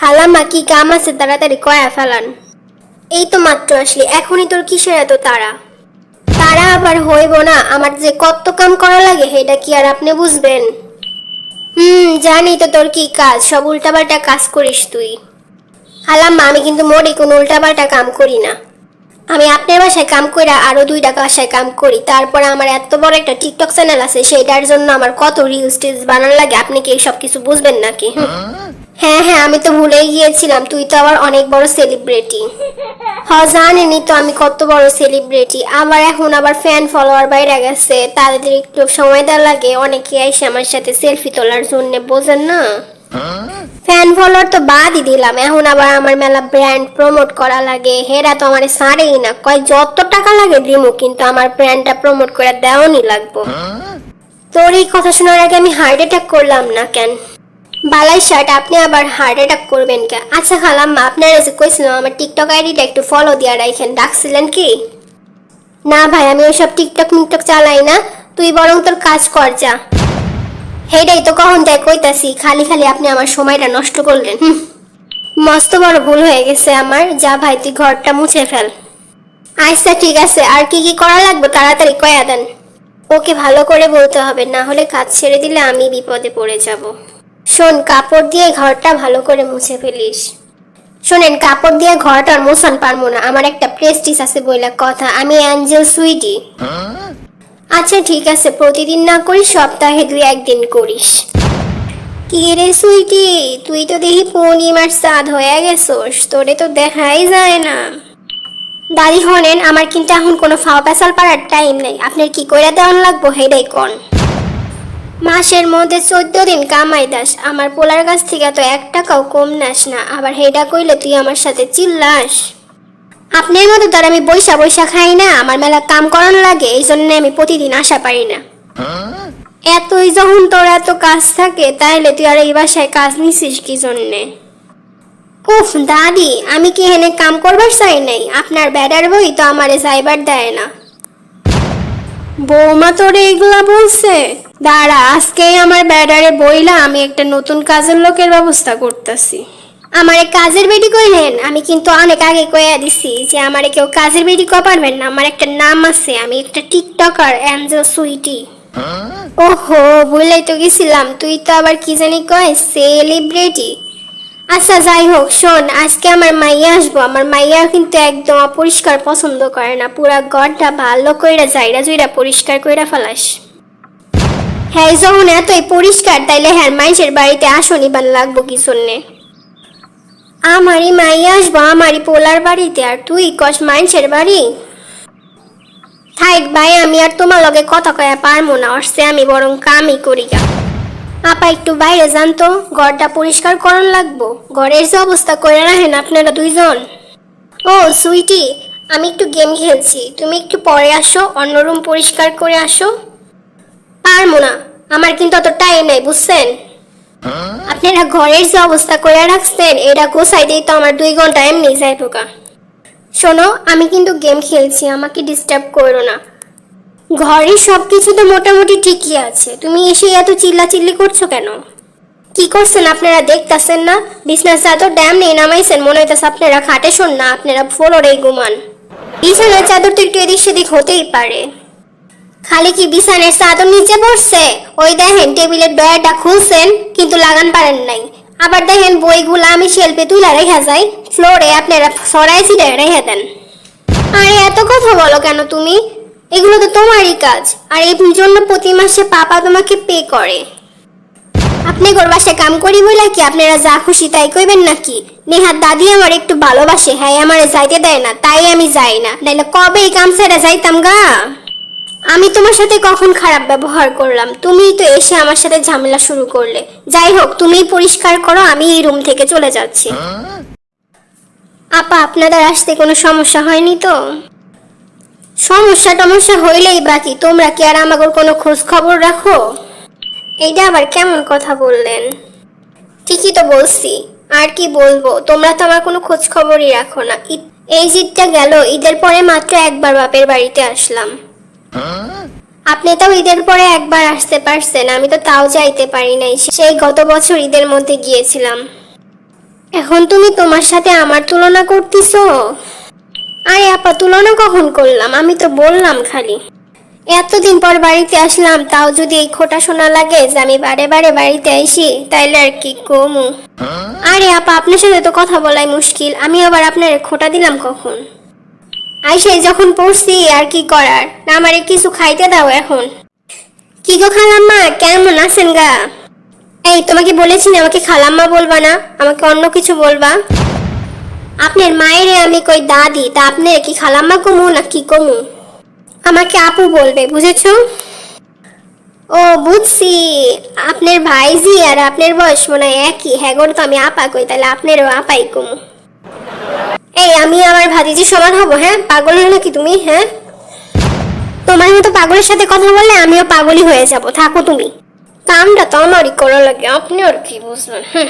খালাম্মা কি কাম আছে, তাড়াতাড়ি কয়া ফেলান। এই তো মাত্র আসলি, এখনই তোর কিসের এত তাড়া? তারা আবার হইব না, আমার যে কত কাম করা লাগে সেটা কি আর আপনি বুঝবেন? হুম, জানি তো তোর কি কাজ, সব উল্টাপাল্টা কাজ করিস তুই। খালাম্মা আমি কিন্তু মোটেই কোনো উল্টাপাল্টা কাম করি না। আমি আপনার বাসায় কাম কইরা আরও দুইটা বাসায় কাম করি, তারপর আমার এত বড় একটা টিকটক চ্যানেল আছে সেটার জন্য আমার কত রিলস টিলস বানানো লাগে, আপনি কি সব কিছু বুঝবেন নাকি? হুম। হ্যাঁ হ্যাঁ আমি তো ভুলেই গিয়েছিলাম। তুই তো আবার অনেক বড় সেলিব্রিটি হ জানেনি তো আমি কত বড় সেলিব্রিটি আবার এখন আবার ফ্যান ফলোয়ার বাইরে গেছে। তাদের একটু সময় দেওয়া লাগে। অনেকে এসে আমার সাথে সেলফি তোলার জন্য, বোঝেন না? ফ্যান ফলোয়ার তো বাদই দিলাম। এখন আবার আমার মেলা ব্র্যান্ড প্রমোট করা লাগে। হেরা তো আমার সারেই না। কয়, যত টাকা লাগে দিমু, কিন্তু আমার ব্র্যান্ডটা প্রমোট করে দেওয়ানি লাগবো। তোর এই কথা শোনার আগে আমি হার্ট অ্যাটাক করলাম না কেন? বালাই শার্ট আপনি আবার হার্ট অ্যাটাক করবেন কে? আচ্ছা খালাম্মা, আপনার এসে কইছিলাম আমার টিকটক আইডিটা একটু ফলো দিয়া রাখেন ডাকছিলেন কি? না ভাই, আমি ওইসব টিকটক মিকটক চালাই না, তুই বরং তোর কাজ কর যা। হেডাই তো কখন তাই কইতাছি, খালি খালি আপনি আমার সময়টা নষ্ট করলেন। মস্ত বড় ভুল হয়ে গেছে আমার। যা ভাই, তুই ঘরটা মুছে ফেল। আচ্ছা ঠিক আছে। আর কি কি করা লাগবে তাড়াতাড়ি কয়া দেন। ওকে ভালো করে বলতে হবে, না হলে কাজ ছেড়ে দিলে আমি বিপদে পড়ে যাব। শোন, কাপড় দিয়ে ঘরটা ভালো করে মুছে ফেলিস। শোনেন, কাপড় দিয়ে ঘরটা আর মোছান পারব না। আমার একটা প্রেস্টিস আছে বইলা কথা। আমি অ্যাঞ্জেল সুইটি আচ্ছা ঠিক আছে, প্রতিদিন না করিস সপ্তাহে দুই একদিন করিস। কি রে সুইটি তুই তো দেখি পূর্ণিমার চাঁদ হয়ে গেছোস। তোরে তো দেখাই যায় না। দাদি হনেন, আমার কিন্তু এখন কোনো ফাও পেশাল পাড়ার টাইম নেই। আপনার কি করে দেওয়ান লাগবো? হেডাই কন মাসের মধ্যে চোদ্দ দিন কামাই দাস। আমার পোলার কাছ থেকে তো এক টাকাও কম নাস না। আবার হেডা কইলে, তুই আমার সাথে চিল্লাস। আপনার মতো তার আমি বৈশা বৈশা খাই না। আমার মেলা কাম করানো লাগে। এই জন্য আমি প্রতিদিন আসা পারি না। এতই যখন তোর এত কাজ থাকে তাহলে তুই আর এই বাসায় কাজ নিছিস কি জন্যে? উফ, দাদি, আমি কি এখানে কাম করবার চাই নাই? আপনার ব্যাডার বই তো আমারে যাইবার দেয় না। বৌমা তোরে এগুলা বলছে? দাঁড়া আজকেই আমার ব্যাডারে বইলা আমি একটা নতুন কাজের লোকের ব্যবস্থা করতেছি। আমারে কাজের বেটি কইলেন আমি কিন্তু অনেক আগে কইয়া দিছি যে আমারে কেউ কাজের বেটি কো পারবেন না। আমার একটা নাম আছে আমি একটা টিকটকার অ্যাঞ্জেল সুইটি। ওহো ভুলেই তো গেছিলাম। তুই তো আবার কি জানি কয় সেলিব্রিটি। আচ্ছা যাই হোক, শোন, আজকে আমার মাইয়া আসব। আমার মাইয়া কিন্তু একদম অপরিষ্কার পছন্দ করে না। পুরা ঘরটা ভালো কইরা যাইরা জুইরা পরিষ্কার কইরা ফেলাস। হ্যাঁ যখন এতই পরিষ্কার, তাইলে হ্যাঁ মানুষের বাড়িতে আসনি বান লাগবো কি শুননে আমারই মাইয়া আসব, আমারই পোলার বাড়িতে, আর তুই কস মানুষের বাড়ি? থাইক ভাই, আমি আর তোমার লগে কথা কয়া পারব না অর্ষে আমি বরং কামই করি গা। আপা একটু বাইরে যান তো। ঘরটা পরিষ্কার করন লাগবো। ঘরের যে অবস্থা করে রাখেন আপনারা দুইজন। ও সুইটি আমি একটু গেম খেলছি। তুমি একটু পরে আসো অন্য রুম পরিষ্কার করে আসো। পারব না। আমার কিন্তু অত টাইম নেই বুঝছেন? আপনারা ঘরের যে অবস্থা করে রাখছেন এটা গোসাইতেই তো আমার দুই ঘণ্টা এমনি যায় ঢোকা শোনো আমি কিন্তু গেম খেলছি আমাকে ডিস্টার্ব করো না। ঘরের সব কিছু তো মোটামুটি ঠিকই আছে। তুমি এসে এত চিল্লাচিল্লি করছ কেন? কি করছেন আপনারা দেখতাছেন না? বিছনার চাদর ড্যাম নেই নামাইছেন, মনে হইতেছে আপনারা খাটে শোন না, আপনারা ফ্লোরেই ঘুমান। বিছানার চাদর তো একটু এদিক সেদিক হতেই পারে। খালি কি বিছানের চাদর নিচে পড়ছে? ওই দেখেন টেবিলের ডয়ারটা খুলছেন, কিন্তু লাগান পারেন নাই। আবার দেখেন বইগুলো আমি শেলফে তুলে রেখে যাই, ফ্লোরে আপনারা সরাই ছিটে রেখে দেন। আরে, এত কথা বলো কেন তুমি? এগুলো তো তোমারই কাজ। আর এই জন্য প্রতি মাসে পাপা তোমাকে পে করে। আপনি গোর বাসায় কাম করি বলে কি আপনারা যা খুশি তাই কইবেন নাকি? নেহার দাদি আমার একটু ভালোবাসে হ্যাঁ আমার যাইতে দেয় না তাই আমি যাই না। নাইলে কবে এই কাম ছেড়ে যাইতাম গা? আমি তোমার সাথে কখন খারাপ ব্যবহার করলাম? তুমিই তো এসে আমার সাথে ঝামেলা শুরু করলে। যাই হোক তুমিই পরিষ্কার করো আমি এই রুম থেকে চলে যাচ্ছি। আপা আপনাদের আসতে কোনো সমস্যা হয়নি তো? সমস্যা টমস্যা হইলেই বাকি। তোমরা কি আর আমাকে কোনো খোঁজ খবর রাখো? এইটা আবার কেমন কথা বললেন? ঠিকই তো বলছি। আর কি বলব? তোমরা তো আমার কোনো খোঁজ খবরই রাখো না। এই জিতটা গেল। ঈদের পরে মাত্র একবার বাপের বাড়িতে আসলাম। আপনি তাও ঈদের পরে একবার আসতে পারছেন। আমি তো তাও যাইতে পারি নাই। সেই গত বছর ঈদের মধ্যে গিয়েছিলাম। এখন তুমি তোমার সাথে আমার তুলনা করতেছো? আপা তুলনা কখন করলাম? আমি তো বললাম খালি। এতদিন পর বাড়িতে আসলাম, তাও যদি এই খোটা শোনা লাগে যে আমি বারে বারে বাড়িতে আইসি, তাইলে আর কি কমু? আরে আপা, আপনার সাথে তো কথা বলাই মুশকিল। আমি আবার আপনার খোটা দিলাম কখন? আইসে যখন পড়ছি, আর কি করার? না আমারে কিছু খাইতে দাও এখন। কি গো খালাম্মা, কেমন আছেন গা? এই, তোমাকে বলেছি না আমাকে খালাম্মা বলবা না, আমাকে অন্য কিছু বলবা। আপনার মায়েরে আমি কই দাদি তা আপনি কি খালাম্মা কমু না কি কমু? আমাকে আপু বলবে, বুঝেছ? ও, বুঝছি। আপনার ভাইজি আর আপনার বয়স মনে হয় একই। হ্যাঁ তো আমি আপা কই, তাহলে আপনারও আপাই কমু। এই, আমি আমার ভাতিজি সমান হব হ্যাঁ? পাগল হলে নাকি তুমি হ্যাঁ? তোমার মতো পাগলের সাথে কথা বললে আমিও পাগলই হয়ে যাব। থাকো তুমি। কামটা তো আমারই করা লাগে, আপনি আর কি বুঝবেন হুম